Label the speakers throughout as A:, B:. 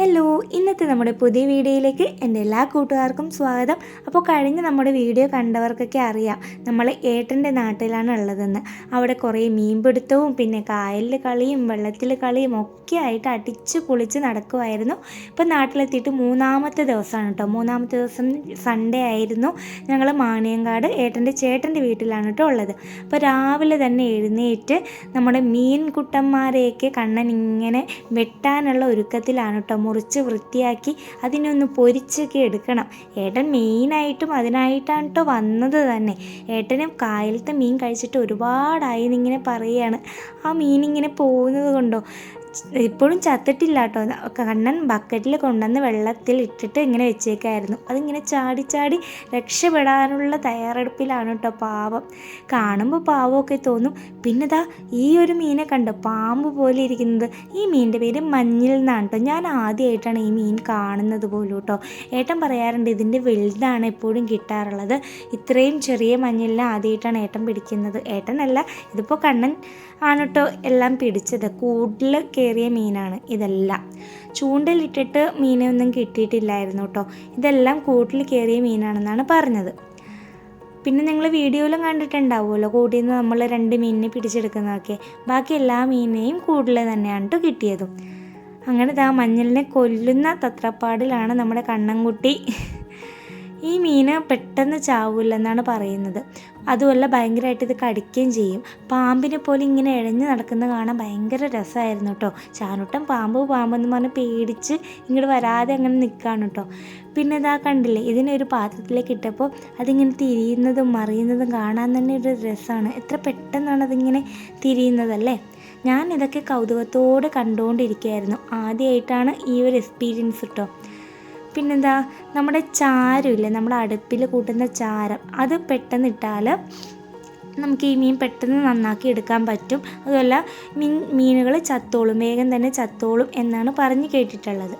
A: Hello ഇന്നത്തെ നമ്മുടെ പുതിയ വീഡിയോയിലേക്ക് എന്റെ എല്ലാ കൂട്ടുകാർക്കും സ്വാഗതം. അപ്പോൾ കഴിഞ്ഞ നമ്മുടെ വീഡിയോ കണ്ടവർക്കൊക്കെ അറിയാം നമ്മൾ ഏട്ടന്റെ നാട്ടിലാണ് ഉള്ളതെന്ന്. അവിടെ കുറേ മീൻപിടുത്തവും പിന്നെ കായലിൽ കളിയും വെള്ളത്തിൽ കളിയും ഒക്കെ ആയിട്ട് അടിച്ച് പൊളിച്ച് നടക്കുമായിരുന്നു ഇപ്പോൾ നാട്ടിലെത്തിയിട്ട് മൂന്നാമത്തെ ദിവസമാണ് കേട്ടോ. മൂന്നാമത്തെ ദിവസം സൺഡേ ആയിരുന്നു. ഞങ്ങൾ മാണിയങ്കാട് ഏട്ടന്റെ ചേട്ടന്റെ വീട്ടിലാണ് കേട്ടോ ഉള്ളത്. അപ്പോൾ രാവിലെ തന്നെ എഴുന്നേറ്റ് നമ്മുടെ മീൻകുട്ടന്മാരെയൊക്കെ കണ്ണൻ ഇങ്ങനെ വെട്ടാനുള്ള ഒരുക്കത്തിലാണ് കേട്ടോ മുറിച്ച് വൃത്തിയാക്കി അതിനൊന്ന് പൊരിച്ചൊക്കെ എടുക്കണം. ഏട്ടൻ മെയിനായിട്ടും അതിനായിട്ടാണ് കേട്ടോ വന്നത് തന്നെ. ഏട്ടനും കായലത്തെ മീൻ കഴിച്ചിട്ട് ഒരുപാടായി എന്നിങ്ങനെ പറയുകയാണ്. ആ മീനിങ്ങനെ പോകുന്നത് കൊണ്ടോ? ഇപ്പോഴും ചത്തിട്ടില്ല കേട്ടോ കണ്ണൻ ബക്കറ്റിൽ കൊണ്ടുവന്ന് വെള്ളത്തിൽ ഇട്ടിട്ട് ഇങ്ങനെ വെച്ചേക്കായിരുന്നു. അതിങ്ങനെ ചാടി ചാടി രക്ഷപ്പെടാനുള്ള തയ്യാറെടുപ്പിലാണ് കേട്ടോ പാവം. കാണുമ്പോൾ പാവമൊക്കെ തോന്നും. പിന്നെ ദാ ഈ ഒരു മീനെ കണ്ടോ? പാമ്പ് പോലെ ഇരിക്കുന്നത്. ഈ മീനിന്റെ പേര് മഞ്ഞിൽ നിന്നാണ് കേട്ടോ ഞാൻ ആദ്യമായിട്ടാണ് ഈ മീൻ കാണുന്നത് പോലും കേട്ടോ ഏട്ടൻ പറയാറുണ്ട് ഇതിന്റെ വലുതാണ് എപ്പോഴും കിട്ടാറുള്ളത്. ഇത്രയും ചെറിയ മഞ്ഞിലിനെ ആദ്യമായിട്ടാണ് ഏട്ടൻ പിടിക്കുന്നത്. ഏട്ടനല്ല ഇതിപ്പോൾ കണ്ണൻ ആണ് കേട്ടോ എല്ലാം പിടിച്ചത്. കൂടുതൽ കയറിയ മീനാണ് ഇതെല്ലാം. ചൂണ്ടലിട്ടിട്ട് മീനൊന്നും കിട്ടിയിട്ടില്ലായിരുന്നു കേട്ടോ ഇതെല്ലാം കൂട്ടിൽ കയറിയ മീനാണെന്നാണ് പറഞ്ഞത്. പിന്നെ നിങ്ങൾ വീഡിയോയിലും കണ്ടിട്ടുണ്ടാവുമല്ലോ കൂട്ടിൽ നിന്ന് നമ്മൾ രണ്ട് മീനിനെ പിടിച്ചെടുക്കുന്നതൊക്കെ. ബാക്കി എല്ലാ മീനിനെയും കൂടുതൽ തന്നെയാണ് കേട്ടോ കിട്ടിയതും. അങ്ങനെ ആ മഞ്ഞളിനെ കൊല്ലുന്ന തത്രപ്പാടിലാണ് നമ്മുടെ കണ്ണൻകുട്ടി. ഈ മീന് പെട്ടെന്ന് ചാവില്ലെന്നാണ് പറയുന്നത്. അതുമല്ല ഭയങ്കരമായിട്ട് ഇത് കടിക്കുകയും ചെയ്യും. പാമ്പിനെ പോലെ ഇങ്ങനെ ഇഴഞ്ഞു നടക്കുന്ന കാണാൻ ഭയങ്കര രസമായിരുന്നു കേട്ടോ ചാനൂട്ടം പാമ്പ് പാമ്പെന്ന് പറഞ്ഞ് പേടിച്ച് ഇങ്ങോട്ട് വരാതെ അങ്ങനെ നിൽക്കുകയാണ് കേട്ടോ പിന്നെ ഇതാ കണ്ടില്ലേ ഇതിനെ ഒരു പാത്രത്തിലേക്ക് ഇട്ടപ്പോൾ അതിങ്ങനെ തിരിയുന്നതും മറിയുന്നതും കാണാൻ തന്നെ ഒരു രസമാണ് എത്ര പെട്ടെന്നാണ് അതിങ്ങനെ തിരിയുന്നതല്ലേ? ഞാൻ ഇതൊക്കെ കൗതുകത്തോടെ കണ്ടുകൊണ്ടിരിക്കുകയായിരുന്നു ആദ്യമായിട്ടാണ് ഈ ഒരു എക്സ്പീരിയൻസ് കേട്ടോ പിന്നെന്താ? നമ്മുടെ ചാരമില്ലേ നമ്മുടെ അടുപ്പിൽ കൂട്ടുന്ന ചാരം അത് പെട്ടെന്ന് ഇട്ടാൽ നമുക്ക് ഈ മീൻ പെട്ടെന്ന് നന്നാക്കി എടുക്കാൻ പറ്റും. അതുമല്ല മീൻ മീനുകൾ ചത്തോളും വേഗം തന്നെ ചത്തോളും എന്നാണ് പറഞ്ഞു കേട്ടിട്ടുള്ളത്.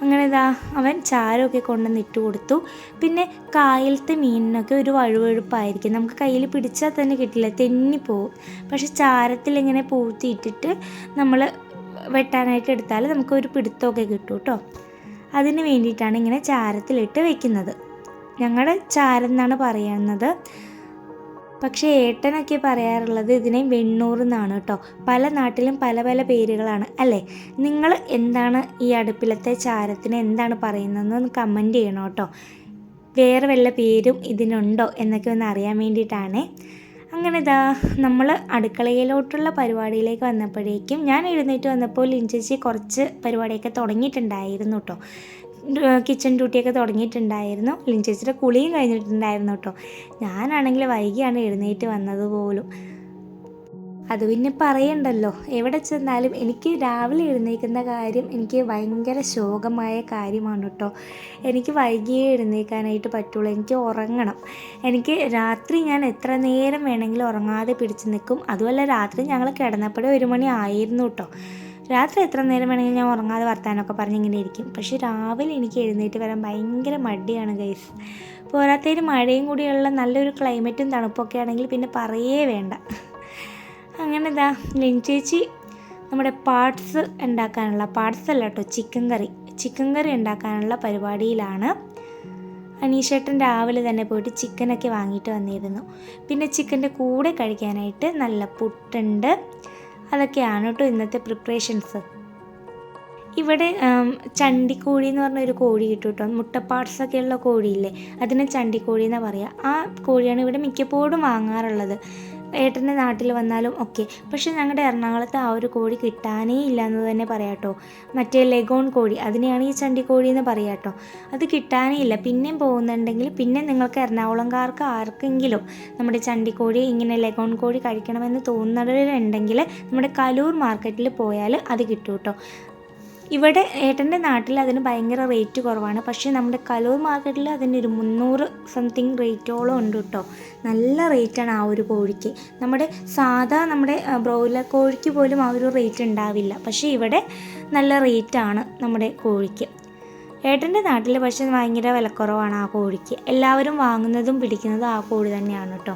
A: അങ്ങനെ ഇതാ അവൻ ചാരമൊക്കെ കൊണ്ടുവന്ന് ഇട്ട് കൊടുത്തു. പിന്നെ കായലത്തെ മീനിനൊക്കെ ഒരു വഴുവഴുപ്പായിരിക്കും. നമുക്ക് കയ്യിൽ പിടിച്ചാൽ തന്നെ കിട്ടില്ല തെന്നിപ്പോവും പക്ഷെ ചാരത്തിൽ ഇങ്ങനെ പൂത്തിയിട്ടിട്ട് നമ്മൾ വെട്ടാനായിട്ട് എടുത്താൽ നമുക്കൊരു പിടുത്തമൊക്കെ കിട്ടും കേട്ടോ. അതിന് വേണ്ടിയിട്ടാണ് ഇങ്ങനെ ചാരത്തിലിട്ട് വെക്കുന്നത്. ഞങ്ങളുടെ ചാരം എന്നാണ് പറയുന്നത്. പക്ഷേ ഏട്ടനൊക്കെ പറയാറുള്ളത് ഇതിനെ വെണ്ണൂർ എന്നാണ് കേട്ടോ. പല നാട്ടിലും പല പല പേരുകളാണ് അല്ലേ? നിങ്ങൾ എന്താണ് ഈ അടുപ്പിലത്തെ ചാരത്തിന് എന്താണ് പറയുന്നതെന്ന് കമന്റ് ചെയ്യണം കേട്ടോ. വേറെ വല്ല പേരും ഇതിനുണ്ടോ എന്നൊക്കെ ഒന്ന് അറിയാൻ വേണ്ടിയിട്ടാണേ. അങ്ങനെ ഇതാ നമ്മൾ അടുക്കളയിലോട്ടുള്ള പരിപാടിയിലേക്ക് വന്നപ്പോഴേക്കും ഞാൻ എഴുന്നേറ്റ് വന്നപ്പോൾ ലിഞ്ചേച്ചി കുറച്ച് പരിപാടിയൊക്കെ തുടങ്ങിയിട്ടുണ്ടായിരുന്നു കേട്ടോ കിച്ചൺ ഡ്യൂട്ടിയൊക്കെ തുടങ്ങിയിട്ടുണ്ടായിരുന്നു. ലിഞ്ചേച്ചിയുടെ കുളിയും കഴിഞ്ഞിട്ടുണ്ടായിരുന്നു കേട്ടോ ഞാനാണെങ്കിൽ വൈകിയാണ് എഴുന്നേറ്റ് വന്നത് പോലും. അത് പിന്നെ പറയണ്ടല്ലോ. എവിടെ ചെന്നാലും എനിക്ക് രാവിലെ എഴുന്നേൽക്കുന്ന കാര്യം എനിക്ക് ഭയങ്കര ശോകമായ കാര്യമാണ് കേട്ടോ. എനിക്ക് വൈകിയേ എഴുന്നേൽക്കാനായിട്ട് പറ്റുള്ളൂ. എനിക്ക് ഉറങ്ങണം. എനിക്ക് രാത്രി ഞാൻ എത്ര നേരം വേണമെങ്കിലും ഉറങ്ങാതെ പിടിച്ചു നിൽക്കും. അതുമല്ല രാത്രി ഞങ്ങൾ കിടന്നപ്പോഴേ ഒരു മണി ആയിരുന്നു കേട്ടോ. രാത്രി എത്ര നേരം വേണമെങ്കിലും ഞാൻ ഉറങ്ങാതെ വർത്താനൊക്കെ പറഞ്ഞ് ഇങ്ങനെ ഇരിക്കും. പക്ഷേ രാവിലെ എനിക്ക് എഴുന്നേറ്റ് വരാൻ ഭയങ്കര മടിയാണ് ഗൈസ് പോരാത്തതിന് മഴയും കൂടിയുള്ള നല്ലൊരു ക്ലൈമറ്റും തണുപ്പൊക്കെ ആണെങ്കിൽ പിന്നെ പറയേ വേണ്ട. അങ്ങനെ ഇതാ ലിങ് ചേച്ചി നമ്മുടെ പാർട്സ് ഉണ്ടാക്കാനുള്ള പാർട്സ് അല്ല കേട്ടോ ചിക്കൻ കറി. ചിക്കൻ കറി ഉണ്ടാക്കാനുള്ള പരിപാടിയിലാണ്. അനീഷേട്ടൻ രാവിലെ തന്നെ പോയിട്ട് ചിക്കനൊക്കെ വാങ്ങിയിട്ട് വന്നിരുന്നു. പിന്നെ ചിക്കന്റെ കൂടെ കഴിക്കാനായിട്ട് നല്ല പുട്ടുണ്ട്. അതൊക്കെയാണ് കേട്ടോ ഇന്നത്തെ പ്രിപ്പറേഷൻസ്. ഇവിടെ ചണ്ടിക്കോഴി എന്ന് പറഞ്ഞ ഒരു കോഴി കിട്ടും കേട്ടോ. മുട്ടപ്പാട്സൊക്കെ ഉള്ള കോഴിയില്ലേ അതിനെ ചണ്ടിക്കോഴി എന്നാണ് പറയുക ആ കോഴിയാണ് ഇവിടെ മിക്കപ്പോഴും വാങ്ങാറുള്ളത്. ഏട്ടന്റെ നാട്ടിൽ വന്നാലും ഒക്കെ. പക്ഷെ ഞങ്ങളുടെ എറണാകുളത്ത് ആ ഒരു കോഴി കിട്ടാനേ ഇല്ല എന്ന് തന്നെ പറയാട്ടോ. മറ്റേ ലെഗോൺ കോഴി അതിനെയാണ് ഈ ചണ്ടിക്കോഴി എന്ന് പറയാട്ടോ. അത് കിട്ടാനേ ഇല്ല. പിന്നെയും പോകുന്നുണ്ടെങ്കിൽ പിന്നെ നിങ്ങൾക്ക് എറണാകുളംകാർക്ക് ആർക്കെങ്കിലും നമ്മുടെ ചണ്ടിക്കോഴി ഇങ്ങനെ ലെഗോൺ കോഴി കഴിക്കണമെന്ന് തോന്നുന്നവരുണ്ടെങ്കിൽ നമ്മുടെ കലൂർ മാർക്കറ്റിൽ പോയാൽ അത് കിട്ടും കേട്ടോ ഇവിടെ ഏട്ടന്റെ നാട്ടിൽ അതിന് ഭയങ്കര റേറ്റ് കുറവാണ്. പക്ഷേ നമ്മുടെ കലൂർ മാർക്കറ്റിൽ അതിന് ഒരു മുന്നൂറ് സംതിങ് റേറ്റോളം ഉണ്ട് കേട്ടോ. നല്ല റേറ്റാണ് ആ ഒരു കോഴിക്ക്. നമ്മുടെ സാധാ നമ്മുടെ ബ്രോയിലർ കോഴിക്ക് പോലും ആ ഒരു റേറ്റ് ഉണ്ടാവില്ല. പക്ഷേ ഇവിടെ നല്ല റേറ്റാണ് നമ്മുടെ കോഴിക്ക്. ഏട്ടന്റെ നാട്ടിൽ പക്ഷേ ഭയങ്കര വിലക്കുറവാണ് ആ കോഴിക്ക്. എല്ലാവരും വാങ്ങുന്നതും പിടിക്കുന്നതും ആ കോഴി തന്നെയാണ് കേട്ടോ.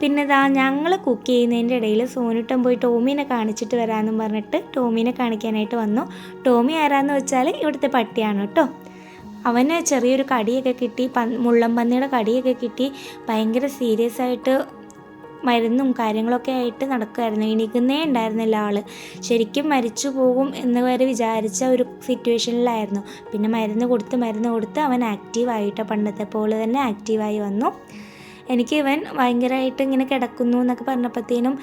A: പിന്നെ ഇതാ ഞങ്ങൾ കുക്ക് ചെയ്യുന്നതിന്റെ ഇടയിൽ സോനുട്ടൻ പോയി ടോമിനെ കാണിച്ചിട്ട് വരാമെന്നും പറഞ്ഞിട്ട് ടോമിനെ കാണിക്കാനായിട്ട് വന്നു. ടോമി ആരാന്ന് വെച്ചാൽ ഇവിടുത്തെ പട്ടിയാണ് കേട്ടോ. അവന് ചെറിയൊരു കടിയൊക്കെ കിട്ടി പ മുള്ളം പന്നിയുടെ കടിയൊക്കെ കിട്ടി. ഭയങ്കര സീരിയസ് ആയിട്ട് മരുന്നും കാര്യങ്ങളൊക്കെ ആയിട്ട് നടക്കുമായിരുന്നു എണീക്കുന്നേ ഉണ്ടായിരുന്നില്ല ആൾ ശരിക്കും മരിച്ചു പോകും എന്ന് വരെ വിചാരിച്ച ഒരു സിറ്റുവേഷനിലായിരുന്നു പിന്നെ മരുന്ന് കൊടുത്ത് മരുന്ന് കൊടുത്ത് അവൻ ആക്റ്റീവായിട്ട് പണ്ടത്തെ പോലെ തന്നെ ആക്റ്റീവായി വന്നു. എനിക്ക് ഇവൻ ഭയങ്കരമായിട്ട് ഇങ്ങനെ കിടക്കുന്നു എന്നൊക്കെ പറഞ്ഞപ്പോഴത്തേനും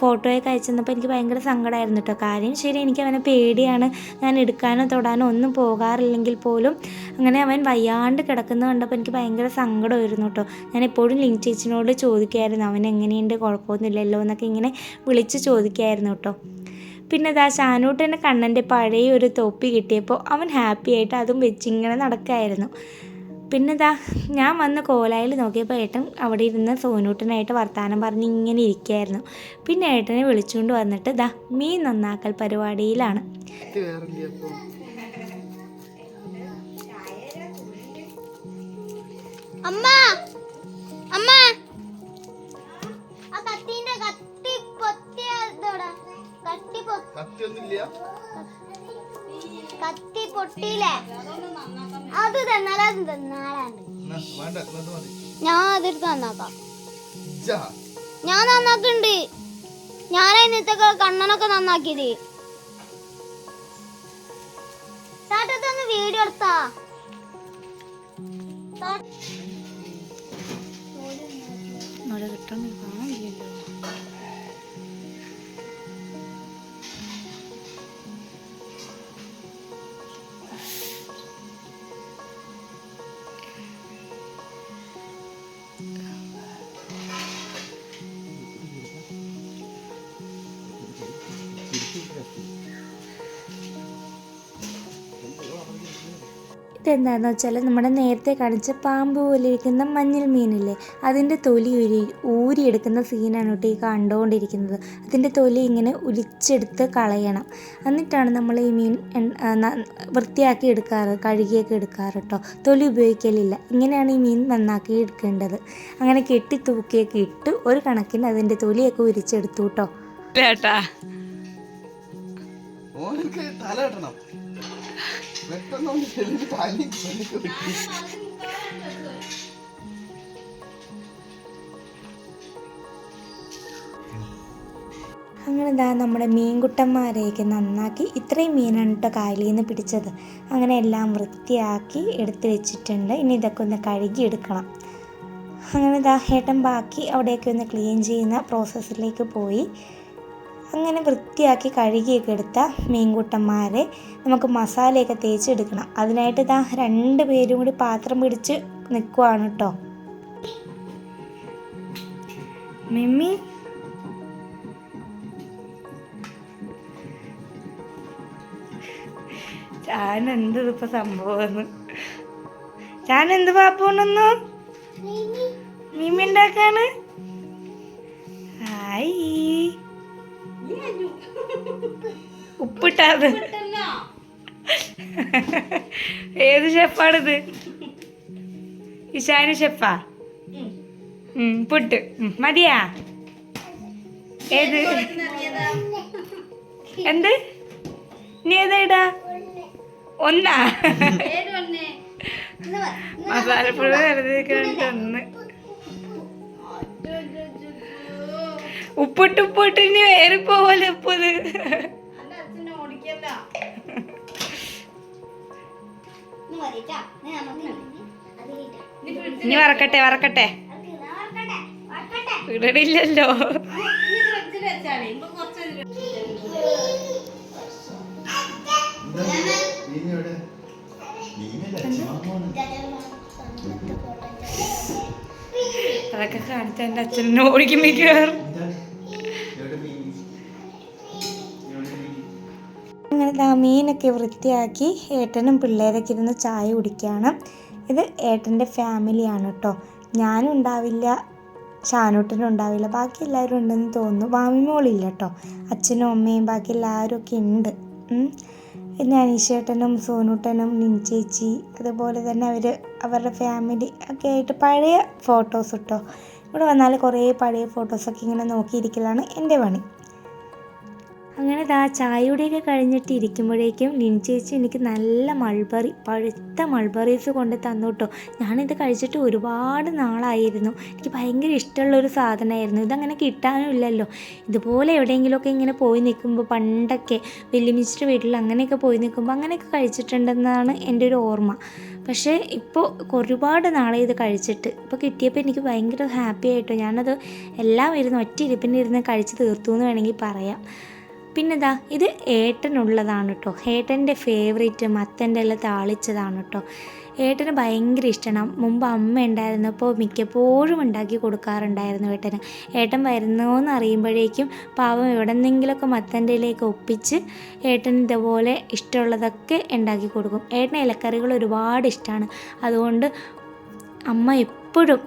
A: ഫോട്ടോയൊക്കെ അയച്ചു തന്നപ്പോൾ എനിക്ക് ഭയങ്കര സങ്കടമായിരുന്നു കേട്ടോ കാര്യം ശരി എനിക്ക് അവനെ പേടിയാണ്. ഞാൻ എടുക്കാനോ തൊടാനോ ഒന്നും പോകാറില്ലെങ്കിൽ പോലും അങ്ങനെ അവൻ വയ്യാണ്ട് കിടക്കുന്നത് കണ്ടപ്പോൾ എനിക്ക് ഭയങ്കര സങ്കടമായിരുന്നു കേട്ടോ ഞാൻ എപ്പോഴും ലിങ്ക് ചേച്ചിനോട് ചോദിക്കുമായിരുന്നു അവൻ എങ്ങനെയുണ്ട്? കുഴപ്പമൊന്നുമില്ലല്ലോ? എന്നൊക്കെ ഇങ്ങനെ വിളിച്ച് ചോദിക്കുമായിരുന്നു കേട്ടോ പിന്നെ ഇതാ ഷാനൂട്ടന്റെ കണ്ണന്റെ പഴയ ഒരു തൊപ്പി കിട്ടിയപ്പോൾ അവൻ ഹാപ്പി ആയിട്ട് അതും വെച്ചിങ്ങനെ നടക്കായിരുന്നു. പിന്നെ ഇതാ ഞാൻ വന്ന് കോലായിൽ നോക്കിയപ്പോൾ ഏട്ടൻ അവിടെ ഇരുന്ന് സോനൂട്ടനായിട്ട് വർത്തമാനം പറഞ്ഞ് ഇങ്ങനെ ഇരിക്കുകയായിരുന്നു പിന്നെ ഏട്ടനെ വിളിച്ചുകൊണ്ട് വന്നിട്ട് ദാ മീൻ നന്നാക്കൽ പരിപാടിയിലാണ്.
B: ഇത് വേറില്ലേ അപ്പൊ
C: അമ്മ അമ്മ. ആ കത്തിന്റെ കത്തി പൊത്തിയ ഇതോടാ കത്തി പൊ-
B: കത്തിയൊന്നുമില്ല
C: കത്തി പൊട്ടിയില്ലേ അത് തന്നാലും അത് തന്നാലാണ്ട്.
B: എന്നത്
C: ഞാൻ അതെടുത്ത് നന്നാക്കാം. ഞാൻ നന്നാക്കുന്നുണ്ട് ഞാൻ ഇന്നത്തെ കണ്ണനൊക്കെ നന്നാക്കിയത്. താട്ടത്തൊന്ന് വീഡിയോ എടുത്താ? താ-
A: എന്താണെന്ന് വെച്ചാൽ നമ്മുടെ നേരത്തെ കാണിച്ച പാമ്പ് പോലെ ഇരിക്കുന്ന മഞ്ഞൾ മീനില്ലേ അതിന്റെ തൊലി ഉരി ഊരിയെടുക്കുന്ന സീനാണ് കേട്ടോ ഈ കണ്ടുകൊണ്ടിരിക്കുന്നത് അതിന്റെ തൊലി ഇങ്ങനെ ഉലിച്ചെടുത്ത് കളയണം. എന്നിട്ടാണ് നമ്മൾ ഈ മീൻ വൃത്തിയാക്കി എടുക്കാറ് കഴുകിയൊക്കെ എടുക്കാറ് കേട്ടോ. തൊലി ഉപയോഗിക്കലില്ല. ഇങ്ങനെയാണ് ഈ മീൻ നന്നാക്കി എടുക്കേണ്ടത്. അങ്ങനെ കെട്ടി തൂക്കിയൊക്കെ ഇട്ട് ഒരു കണക്കിന് അതിന്റെ തൊലിയൊക്കെ ഉരിച്ചെടുത്തു കേട്ടോ.
B: ഓനക്ക് തല കെട്ടണം. ഒന്ന് ചെല്ലിട്ട് തലി.
A: അങ്ങനെ എന്താ നമ്മുടെ മീൻകുട്ടന്മാരെയൊക്കെ നന്നാക്കി ഇത്രയും മീനാണ് കേട്ടോ കായലിൽ നിന്ന് പിടിച്ചത്. അങ്ങനെ എല്ലാം വൃത്തിയാക്കി എടുത്തു വെച്ചിട്ടുണ്ട്. ഇനി ഇതൊക്കെ ഒന്ന് കഴുകി എടുക്കണം അങ്ങനെ ഇതാ ഏട്ടൻ ബാക്കി അവിടെയൊക്കെ ഒന്ന് ക്ലീൻ ചെയ്യുന്ന പ്രോസസ്സിലേക്ക് പോയി. അങ്ങനെ വൃത്തിയാക്കി കഴുകിയൊക്കെ എടുത്ത മീൻകൂട്ടന്മാരെ നമുക്ക് മസാലയൊക്കെ തേച്ചെടുക്കണം. അതിനായിട്ട് ഇതാ രണ്ട് പേരും കൂടി പാത്രം പിടിച്ച് നിൽക്കുവാണ് കേട്ടോ മിമ്മി. ചാൻ എന്ത് സംഭവം ചാൻ എന്ത് പാപ്പോണെന്നു മിമ്മി ഉണ്ടാക്കാണ്? ഉപ്പിട്ടാത്. ഏത് ഷെഫാണിത്? ഇഷാന് ഷെഫാ? ഉം, പുട്ട്. മതിയാ? ഏത്? എന്ത്? നീ ഏതാ ഇടാ? ഒന്നാ? മസാലപ്പുഴ വെറുതെ ഒന്ന് ഉപ്പിട്ട് ഉപ്പിട്ട് ഇനി വേറെ പോവല്ലേ ഉപ്പത് ഇനി വറക്കട്ടെ വറക്കട്ടെ. ഇടണില്ലല്ലോ. അതൊക്കെ കാണിച്ച എന്റെ അച്ഛനെ ഓടിക്കും ദാ മീനൊക്കെ വൃത്തിയാക്കി ഏട്ടനും പിള്ളേരൊക്കെ ഇരുന്ന് ചായ കുടിക്കുകയാണ്. ഇത് ഏട്ടന്റെ ഫാമിലിയാണ് കേട്ടോ. ഞാനും ഉണ്ടാവില്ല ഷാനൂട്ടനും ഉണ്ടാവില്ല ബാക്കി എല്ലാവരും ഉണ്ടെന്ന് തോന്നുന്നു. വാമിമോളില്ല കേട്ടോ. അച്ഛനും അമ്മയും ബാക്കി എല്ലാവരും ഒക്കെ ഉണ്ട്. പിന്നെ അനീഷേട്ടനും സോനൂട്ടനും നിഞ്ചേച്ചി അതുപോലെ തന്നെ അവർ അവരുടെ ഫാമിലി ഒക്കെ ആയിട്ട് പഴയ ഫോട്ടോസ് കേട്ടോ. ഇവിടെ വന്നാൽ കുറേ പഴയ ഫോട്ടോസൊക്കെ ഇങ്ങനെ നോക്കിയിരിക്കലാണ് എന്റെ പണി. അങ്ങനെ ദാ ചായയുടെയൊക്കെ കഴിഞ്ഞിട്ട് ഇരിക്കുമ്പോഴേക്കും നിൻ ചേച്ചി എനിക്ക് നല്ല മൾബറി പഴുത്ത മൾബറീസ് കൊണ്ട് തന്നു കേട്ടോ ഞാനിത് കഴിച്ചിട്ട് ഒരുപാട് നാളായിരുന്നു. എനിക്ക് ഭയങ്കര ഇഷ്ടമുള്ളൊരു സാധനമായിരുന്നു. ഇതങ്ങനെ കിട്ടാനും ഇല്ലല്ലോ. ഇതുപോലെ എവിടെയെങ്കിലുമൊക്കെ ഇങ്ങനെ പോയി നിൽക്കുമ്പോൾ പണ്ടൊക്കെ വെല്ലുമിച്ചിട്ട് വീട്ടിൽ അങ്ങനെയൊക്കെ പോയി നിൽക്കുമ്പോൾ അങ്ങനെയൊക്കെ കഴിച്ചിട്ടുണ്ടെന്നാണ് എന്റെ ഒരു ഓർമ്മ. പക്ഷേ ഇപ്പോൾ ഒരുപാട് നാളെ ഇത് കഴിച്ചിട്ട്. ഇപ്പോൾ കിട്ടിയപ്പോൾ എനിക്ക് ഭയങ്കര ഹാപ്പി ആയിട്ടോ. ഞാനത് എല്ലാം ഇരുന്ന് ഒറ്റ ഇരിപ്പിന്റെ ഇരുന്ന് കഴിച്ച് തീർത്തു എന്ന് വേണമെങ്കിൽ പറയാം. പിന്നെ ഇതാ ഏട്ടനുള്ളതാണ് കേട്ടോ ഏട്ടന്റെ ഫേവറേറ്റ് മത്തന്റെ എല്ലാം താളിച്ചതാണ് കേട്ടോ ഏട്ടന് ഭയങ്കര ഇഷ്ടമാണ് മുമ്പ് അമ്മ ഉണ്ടായിരുന്നപ്പോൾ മിക്കപ്പോഴും ഉണ്ടാക്കി കൊടുക്കാറുണ്ടായിരുന്നു ഏട്ടന്. ഏട്ടൻ വരുന്നോന്ന് അറിയുമ്പോഴേക്കും പാവം എവിടെന്നെങ്കിലുമൊക്കെ ഇലയൊക്കെ ഒപ്പിച്ച് ഏട്ടൻ ഇതുപോലെ ഇഷ്ടമുള്ളതൊക്കെ ഉണ്ടാക്കി കൊടുക്കും. ഏട്ടന് ഇലക്കറികൾ ഒരുപാട് ഇഷ്ടമാണ് അതുകൊണ്ട് അമ്മ എപ്പോഴും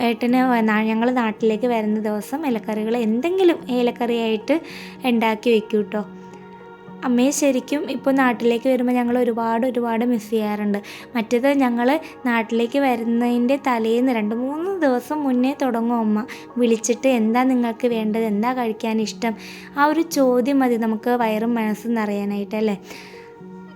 A: ഏട്ടന് ഞങ്ങൾ നാട്ടിലേക്ക് വരുന്ന ദിവസം ഇലക്കറികൾ എന്തെങ്കിലും ഇലക്കറിയായിട്ട് ഉണ്ടാക്കി വെക്കും കേട്ടോ അമ്മയെ ശരിക്കും ഇപ്പോൾ നാട്ടിലേക്ക് വരുമ്പോൾ ഞങ്ങൾ ഒരുപാട് ഒരുപാട് മിസ് ചെയ്യാറുണ്ട്. മറ്റേത് ഞങ്ങൾ നാട്ടിലേക്ക് വരുന്നതിന്റെ തലേന്ന് രണ്ട് മൂന്ന് ദിവസം മുന്നേ തുടങ്ങും അമ്മ. വിളിച്ചിട്ട് എന്താ നിങ്ങൾക്ക് വേണ്ടത് എന്താ കഴിക്കാൻ ഇഷ്ടം? ആ ഒരു ചോദ്യം മതി നമുക്ക് വയറും മനസ്സും അറിയാനായിട്ട് അല്ലേ?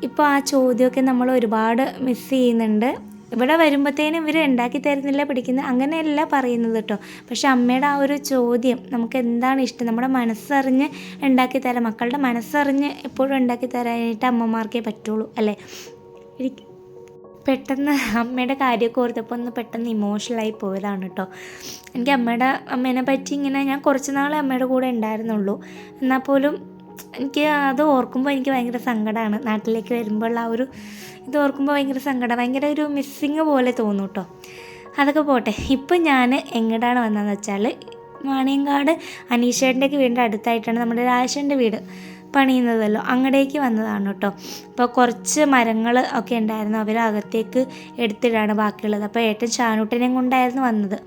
A: ഇപ്പോൾ ആ ചോദ്യമൊക്കെ നമ്മൾ ഒരുപാട് മിസ് ചെയ്യുന്നുണ്ട്. ഇവിടെ വരുമ്പോഴത്തേനും ഇവർ ഉണ്ടാക്കി തരുന്നില്ല പിടിക്കുന്ന അങ്ങനെയല്ല പറയുന്നത് കേട്ടോ പക്ഷെ അമ്മയുടെ ആ ഒരു ചോദ്യം നമുക്ക് എന്താണ് ഇഷ്ടം? നമ്മുടെ മനസ്സറിഞ്ഞ് ഉണ്ടാക്കി തരാം മക്കളുടെ മനസ്സറിഞ്ഞ് എപ്പോഴും ഉണ്ടാക്കി തരാനായിട്ട് അമ്മമാർക്കേ പറ്റുള്ളൂ അല്ലേ? എനിക്ക് പെട്ടെന്ന് അമ്മയുടെ കാര്യമൊക്കെ ഓർത്തപ്പോൾ ഒന്ന് പെട്ടെന്ന് ഇമോഷണലായി പോയതാണ് കേട്ടോ എനിക്ക് അമ്മയുടെ അമ്മേനെ പറ്റി ഇങ്ങനെ ഞാൻ കുറച്ച് നാളെ അമ്മയുടെ കൂടെ ഉണ്ടായിരുന്നുള്ളൂ. എന്നാൽ പോലും എനിക്ക് അത് ഓർക്കുമ്പോൾ എനിക്ക് ഭയങ്കര സങ്കടമാണ് നാട്ടിലേക്ക് വരുമ്പോഴുള്ള ആ ഒരു ഇത് ഓർക്കുമ്പോൾ ഭയങ്കര സങ്കടം. ഭയങ്കര ഒരു മിസ്സിങ് പോലെ തോന്നും കേട്ടോ അതൊക്കെ പോട്ടെ. ഇപ്പം ഞാൻ എങ്ങോട്ടാണ് വന്നതെന്ന് വെച്ചാൽ വാണിയങ്കാട് അനീഷേട്ടന്റെയൊക്കെ വീടിന്റെ അടുത്തായിട്ടാണ് നമ്മുടെ രാജേഷന്റെ വീട് പണിയുന്നതല്ലോ. അങ്ങടേക്ക് വന്നതാണ് കേട്ടോ അപ്പോൾ കുറച്ച് മരങ്ങൾ ഒക്കെ ഉണ്ടായിരുന്നു. അവർ അകത്തേക്ക് എടുത്തിടാണ് ബാക്കിയുള്ളത്. അപ്പോൾ ഏട്ടൻ ചാനൂട്ടനെയും കൊണ്ടായിരുന്നു വന്നത്.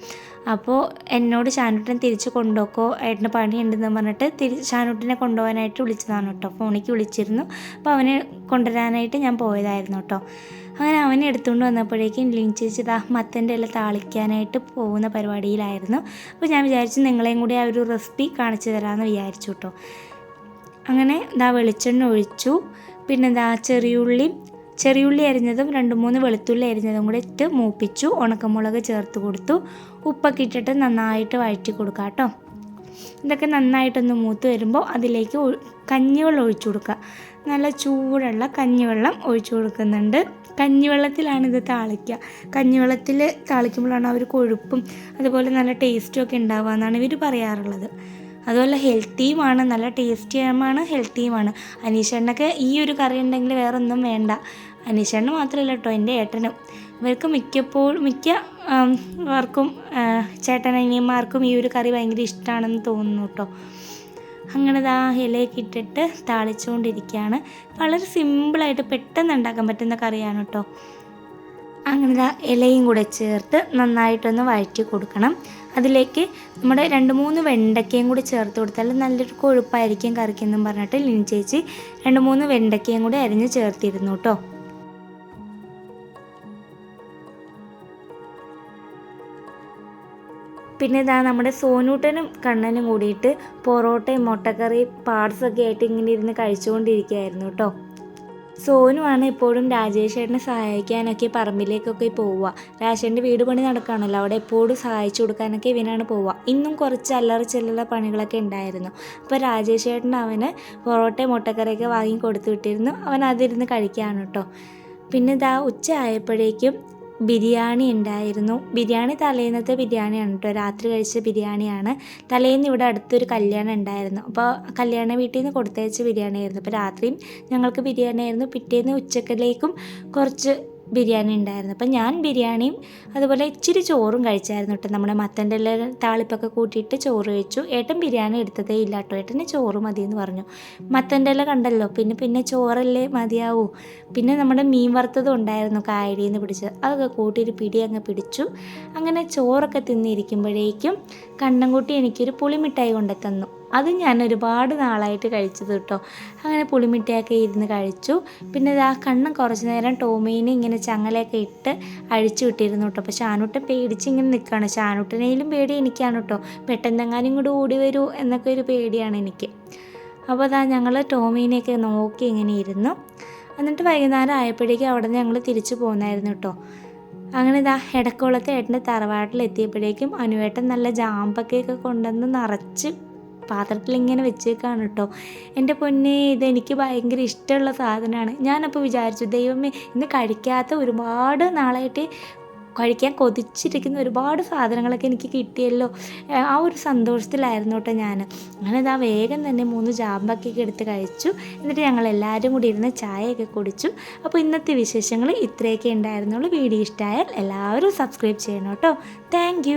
A: അപ്പോൾ എന്നോട് ചാനൂട്ടൻ തിരിച്ച് കൊണ്ടുപോക്കോ ഏട്ടന് പണിയുണ്ടെന്ന് പറഞ്ഞിട്ട് തിരി ചാനൂട്ടനെ കൊണ്ടുപോകാനായിട്ട് വിളിച്ചതാണ് കേട്ടോ. ഫോണിലേക്ക് വിളിച്ചിരുന്നു. അപ്പോൾ അവനെ കൊണ്ടുവരാനായിട്ട് ഞാൻ പോയതായിരുന്നു കേട്ടോ. അങ്ങനെ അവനെ എടുത്തുകൊണ്ട് വന്നപ്പോഴേക്കും ലിൻ ചേച്ചി ദാ മത്തന്റെ ഇല താളിക്കാനായിട്ട് പോകുന്ന പരിപാടിയിലായിരുന്നു. അപ്പോൾ ഞാൻ വിചാരിച്ചു നിങ്ങളെയും കൂടി ആ ഒരു റെസിപ്പി കാണിച്ചു തരാമെന്ന് വിചാരിച്ചു കേട്ടോ. അങ്ങനെ ദാ വെളിച്ചെണ്ണ ഒഴിച്ചു. പിന്നെ ദാ ചെറിയുള്ളി ചെറിയുള്ളി അരിഞ്ഞതും രണ്ട് മൂന്ന് വെളുത്തുള്ളി അരിഞ്ഞതും കൂടെ ഇട്ട് മൂപ്പിച്ചു. ഉണക്കമുളക് ചേർത്ത് കൊടുത്തു. ഉപ്പൊക്കെ ഇട്ടിട്ട് നന്നായിട്ട് വഴറ്റി കൊടുക്കുക കേട്ടോ. ഇതൊക്കെ നന്നായിട്ടൊന്ന് മൂത്ത് വരുമ്പോൾ അതിലേക്ക് കഞ്ഞിവെള്ളം ഒഴിച്ചു കൊടുക്കുക. നല്ല ചൂടുള്ള കഞ്ഞിവെള്ളം ഒഴിച്ചു കൊടുക്കുന്നുണ്ട്. കഞ്ഞിവെള്ളത്തിലാണ് ഇത് താളിക്കുക. കഞ്ഞിവെള്ളത്തിൽ താളിക്കുമ്പോഴാണ് അവർ കൊഴുപ്പും അതുപോലെ നല്ല ടേസ്റ്റും ഒക്കെ ഉണ്ടാവുക എന്നാണ് ഇവർ പറയാറുള്ളത്. അതുപോലെ ഹെൽത്തിയുമാണ് നല്ല ടേസ്റ്റിയുമാണ് ഹെൽത്തിയുമാണ് അനീഷണ്ണൊക്കെ ഈ ഒരു കറി ഉണ്ടെങ്കിൽ വേറൊന്നും വേണ്ട. അനീഷണ്ണ മാത്രമല്ല കേട്ടോ എന്റെ ഏട്ടനും. ഇവർക്ക് മിക്കപ്പോഴും മിക്ക വർക്കും ആ, ചേട്ടനനിയന്മാർക്കും ഈ ഒരു കറി ഭയങ്കര ഇഷ്ടമാണെന്ന് തോന്നുന്നു കേട്ടോ അങ്ങനെ ദാ ഇലയൊക്കെ ഇട്ടിട്ട് താളിച്ചുകൊണ്ടിരിക്കുകയാണ് വളരെ സിമ്പിളായിട്ട് പെട്ടെന്ന് ഉണ്ടാക്കാൻ പറ്റുന്ന കറിയാണ് കേട്ടോ അങ്ങനെ ഇലയും കൂടെ ചേർത്ത് നന്നായിട്ടൊന്ന് വഴറ്റി കൊടുക്കണം. അതിലേക്ക് നമ്മുടെ രണ്ട് മൂന്ന് വെണ്ടയ്ക്കയും കൂടി ചേർത്ത് കൊടുത്താൽ നല്ലൊരു കൊഴുപ്പായിരിക്കും കറിക്കെന്നും പറഞ്ഞിട്ട് ലിൻ ചേച്ചി രണ്ട് മൂന്ന് വെണ്ടയ്ക്കയും കൂടി അരിഞ്ഞ് ചേർത്തിരുന്നു കേട്ടോ പിന്നെ ഇതാ നമ്മുടെ സോനൂട്ടനും കണ്ണനും കൂടിയിട്ട് പൊറോട്ടയും മുട്ടക്കറി പാർട്സൊക്കെ ആയിട്ട് ഇങ്ങനെ ഇരുന്ന് കഴിച്ചുകൊണ്ടിരിക്കുകയായിരുന്നു കേട്ടോ. സോനുവാണ് എപ്പോഴും രാജേഷ് ചേട്ടനെ സഹായിക്കാനൊക്കെ പറമ്പിലേക്കൊക്കെ പോവുക. രാജേഷന്റെ വീട് പണി നടക്കുകയാണല്ലോ അവിടെ എപ്പോഴും സഹായിച്ചു കൊടുക്കാനൊക്കെ ഇവനാണ് പോവുക. ഇന്നും കുറച്ച് അല്ലറ ചില്ലറ പണികളൊക്കെ ഉണ്ടായിരുന്നു. അപ്പോൾ രാജേഷ് ചേട്ടൻ അവന് പൊറോട്ടയും മുട്ടക്കറിയൊക്കെ വാങ്ങി കൊടുത്തു വിട്ടിരുന്നു. അവൻ അതിരുന്ന് കഴിക്കുകയാണ് കേട്ടോ. പിന്നെ ഇതാ ഉച്ച ആയപ്പോഴേക്കും ബിരിയാണി ഉണ്ടായിരുന്നു. ബിരിയാണി തലേന്നത്തെ ബിരിയാണിയാണ് കേട്ടോ. രാത്രി കഴിച്ച ബിരിയാണിയാണ്. തലേന്ന് ഇവിടെ അടുത്തൊരു കല്യാണം ഉണ്ടായിരുന്നു. അപ്പോൾ കല്യാണ വീട്ടിൽ നിന്ന് കൊടുത്തയച്ച ബിരിയാണി ആയിരുന്നു അപ്പോൾ രാത്രിയും ഞങ്ങൾക്ക് ബിരിയാണി ആയിരുന്നു പിറ്റേന്ന് ഉച്ചക്കലേക്കും കുറച്ച് ബിരിയാണി ഉണ്ടായിരുന്നു. അപ്പം ഞാൻ ബിരിയാണിയും അതുപോലെ ഇച്ചിരി ചോറും കഴിച്ചായിരുന്നു കേട്ടോ. നമ്മുടെ മത്തന്റെ എല്ലാം താളിപ്പൊക്കെ കൂട്ടിയിട്ട് ചോറ് കഴിച്ചു. ഏട്ടൻ ബിരിയാണി എടുത്തതേ ഇല്ല കേട്ടോ. ഏട്ടന് ചോറ് മതി എന്ന് പറഞ്ഞു. മത്തന്റെ എല്ലാം കണ്ടല്ലോ. പിന്നെ പിന്നെ ചോറല്ലേ മതിയാവൂ. പിന്നെ നമ്മുടെ മീൻ വറുത്തതും ഉണ്ടായിരുന്നു കായലിൽ നിന്ന് പിടിച്ചത്. അതൊക്കെ കൂട്ടിയിട്ട് പിടി അങ്ങ് പിടിച്ചു. അങ്ങനെ ചോറൊക്കെ തിന്നിരിക്കുമ്പോഴേക്കും കണ്ണൻകുട്ടി എനിക്കൊരു പുളിമിഠായി കൊണ്ടു തന്നു അത് ഞാൻ ഒരുപാട് നാളായിട്ട് കഴിച്ചത് കേട്ടോ. അങ്ങനെ പുളിമിട്ടയൊക്കെ ഇരുന്ന് കഴിച്ചു. പിന്നെ ആ കണ്ണും കുറച്ച് നേരം ടോമീനെ ഇങ്ങനെ ചങ്ങലയൊക്കെ ഇട്ട് അഴിച്ചു വിട്ടിരുന്നു കേട്ടോ. അപ്പോൾ ഷാനുട്ടൻ പേടിച്ച് ഇങ്ങനെ നിൽക്കുകയാണ് ഷാനൂട്ടനേലും പേടി എനിക്കാണ് കേട്ടോ. പെട്ടെന്നെങ്ങാനും കൂടി ഓടി വരൂ എന്നൊക്കെ ഒരു പേടിയാണ് എനിക്ക്. അപ്പോൾ അതാ ഞങ്ങൾ ടോമീനെയൊക്കെ നോക്കി ഇങ്ങനെ ഇരുന്നു. എന്നിട്ട് വൈകുന്നേരം ആയപ്പോഴേക്കും അവിടെ ഞങ്ങൾ തിരിച്ചു പോകുന്നായിരുന്നു കേട്ടോ. അങ്ങനെ ഇതാ ഇടക്കുളത്തെ ഏട്ടന്റെ തറവാട്ടിലെത്തിയപ്പോഴേക്കും അനുവേട്ടൻ നല്ല ജാമ്പക്കയൊക്കെ കൊണ്ടുവന്ന് നിറച്ച് പാത്രത്തിൽ ഇങ്ങനെ വെച്ചേക്കാണ് കേട്ടോ എന്റെ പൊന്നെ ഇത് എനിക്ക് ഭയങ്കര ഇഷ്ടമുള്ള സാധനമാണ്. ഞാനപ്പോൾ വിചാരിച്ചു ദൈവമേ ഇന്ന് കഴിക്കാത്ത ഒരുപാട് നാളായിട്ട് കഴിക്കാൻ കൊതിച്ചിരിക്കുന്ന ഒരുപാട് സാധനങ്ങളൊക്കെ എനിക്ക് കിട്ടിയല്ലോ. ആ ഒരു സന്തോഷത്തിലായിരുന്നു കേട്ടോ ഞാൻ അങ്ങനെ ഇതാ വേഗം തന്നെ മൂന്ന് ജാമ്പക്കൊക്കെ എടുത്ത് കഴിച്ചു. എന്നിട്ട് ഞങ്ങൾ എല്ലാവരും കൂടി ഇരുന്ന് ചായയൊക്കെ കുടിച്ചു. അപ്പോൾ ഇന്നത്തെ വിശേഷങ്ങൾ ഇത്രയൊക്കെ ഉണ്ടായിരുന്നുള്ളൂ. വീഡിയോ ഇഷ്ടമായാൽ എല്ലാവരും സബ്സ്ക്രൈബ് ചെയ്യണം കേട്ടോ താങ്ക്